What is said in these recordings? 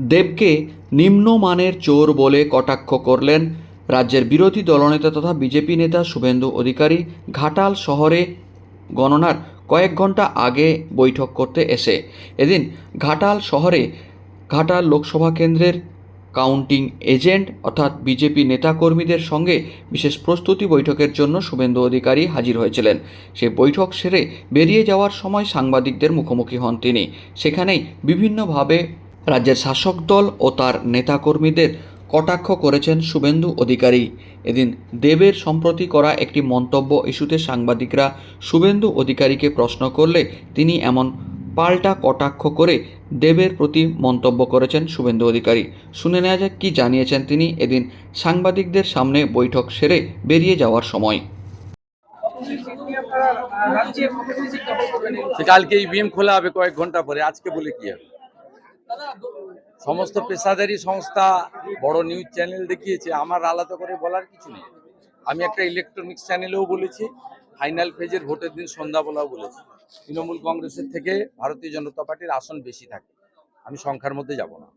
দেবকে নিম্নমানের চোর বলে কটাক্ষ করলেন। রাজ্যের বিরোধী দলনেতা তথা বিজেপি নেতা শুভেন্দু অধিকারী ঘাটাল শহরে গণনার কয়েক ঘণ্টা আগে বৈঠক করতে এসে। এদিন ঘাটাল শহরে ঘাটাল লোকসভা কেন্দ্রের কাউন্টিং এজেন্ট অর্থাৎ বিজেপি নেতাকর্মীদের সঙ্গে বিশেষ প্রস্তুতি বৈঠকের জন্য শুভেন্দু অধিকারী হাজির হয়েছিলেন। সে বৈঠক সেরে বেরিয়ে যাওয়ার সময় সাংবাদিকদের মুখোমুখি হন তিনি। সেখানেই বিভিন্নভাবে রাজ্যের শাসক দল ও তার নেতাকর্মীদের কটাক্ষ করেছেন শুভেন্দু অধিকারী। এদিন দেবের সম্প্রতি করা একটি মন্তব্য ইস্যুতে সাংবাদিকরা শুভেন্দু অধিকারীকে প্রশ্ন করলে তিনি এমন পাল্টা কটাক্ষ করে দেবের প্রতি মন্তব্য করেছেন শুভেন্দু অধিকারী। শুনে নেওয়া যাক কী জানিয়েছেন তিনি। এদিন সাংবাদিকদের সামনে বৈঠক সেরে বেরিয়ে যাওয়ার সময়। কালকে ইভিএম খোলা হবে কয়েক ঘণ্টা পরে। আজকে বলে কি হবে? সমস্ত পেশাদারি সংস্থা বড় নিউজ চ্যানেল দেখিয়েছে আমার আলাদা করে বলার কিছু নেই। আমি একটা ইলেকট্রনিক্স চ্যানেলেও বলেছি ফাইনাল ফেজের ভোটের দিন সন্ধ্যাবেলাও বলেছি। তৃণমূল কংগ্রেসের থেকে ভারতীয় জনতা পার্টির আসন বেশি থাকে। আমি সংখ্যার মধ্যে যাব না।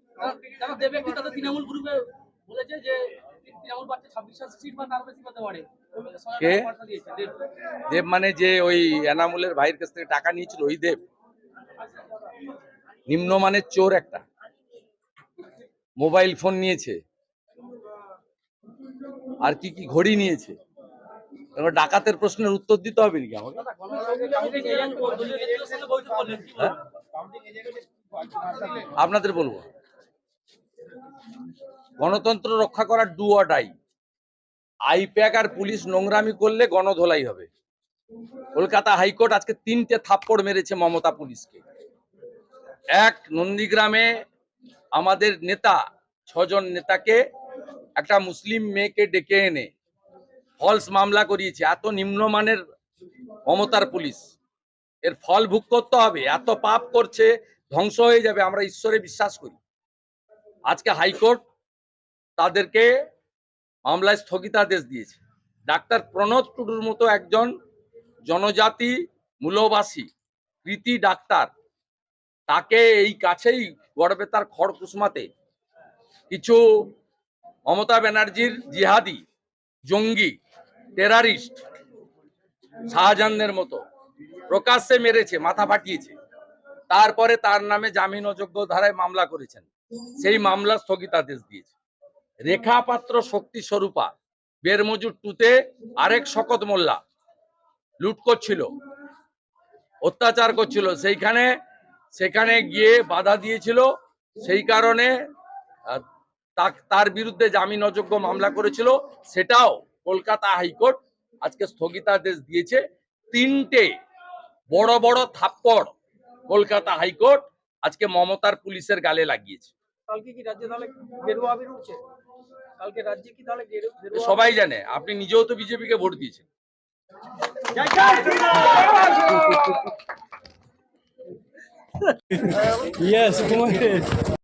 কি। দেব মানে যে ওই এনামুলের ভাইয়ের কাছ থেকে টাকা নিয়েছিল ওই দেব। নিম্নমানের চোর একটা। মোবাইল ফোন নিয়েছে। আর কি কি ঘড়ি নিয়েছে। এবার ডাকাতের প্রশ্নের উত্তর দিতে হবে নাকি আমাকে? হ্যাঁ? আপনাদের বলব। গণতন্ত্র রক্ষা করার ডু অর ডাই আইপ্যাক আর পুলিশ নোংরামি করলে গণধোলাই হবে। কলকাতা হাইকোর্ট আজকে তিনটে থাপ্পড় মেরেছে মমতা পুলিশকে। এক নন্দীগ্রামে আমাদের নেতা, ছজন নেতাকে একটা মুসলিম মেয়েকে ডেকে এনে ফলস মামলা করিয়েছে। এত নিম্নমানের মমতার পুলিশ। এর ফল ভোগ করতে হবে। এত পাপ করছে, ধ্বংস হয়ে যাবে, আমরা ঈশ্বরে বিশ্বাস করি। আজকে হাইকোর্ট তাদেরকে মামলায় স্থগিতাদেশ দিয়েছে। ডাক্তার প্রণব টুডুর মতো একজন জনজাতি, মূলবাসী, কৃতি ডাক্তার তাকে এই কাছেই গড়বেতার খড়কুসমাতে কিছু মমতা ব্যানার্জির জিহাদি, জঙ্গি টেরারিস্ট শাহজাহানের মতো প্রকাশ্যে মেরেছে, মাথা ফাটিয়েছে। তারপরে তার নামে জামিন অযোগ্য ধারায় মামলা করেছেন। সেই মামলা স্থগিতাদেশ দিয়েছে। রেখা পাত্র শক্তি স্বরূপা, বেরমজুর টুতে আরেক শকত মোল্লা লুট করছিল, অত্যাচার করছিল। সেইখানে সেখানে গিয়ে বাধা দিয়েছিল। সেই কারণে তার বিরুদ্ধে জামিন অযোগ্য মামলা করেছিল। সেটাও কলকাতা হাইকোর্ট আজকে স্থগিতাদেশ দিয়েছে। তিনটে বড় বড় থাপ্পড় কলকাতা হাইকোর্ট আজকে মমতার পুলিশের গালে লাগিয়েছে। কালকে কি রাজ্যে তাহলে গেরুয়া আবির উঠছে? কালকে রাজ্যে কি তাহলে সবাই জানে আপনি নিজেও তো বিজেপিকে ভোট দিয়েছেন। Yes, come on.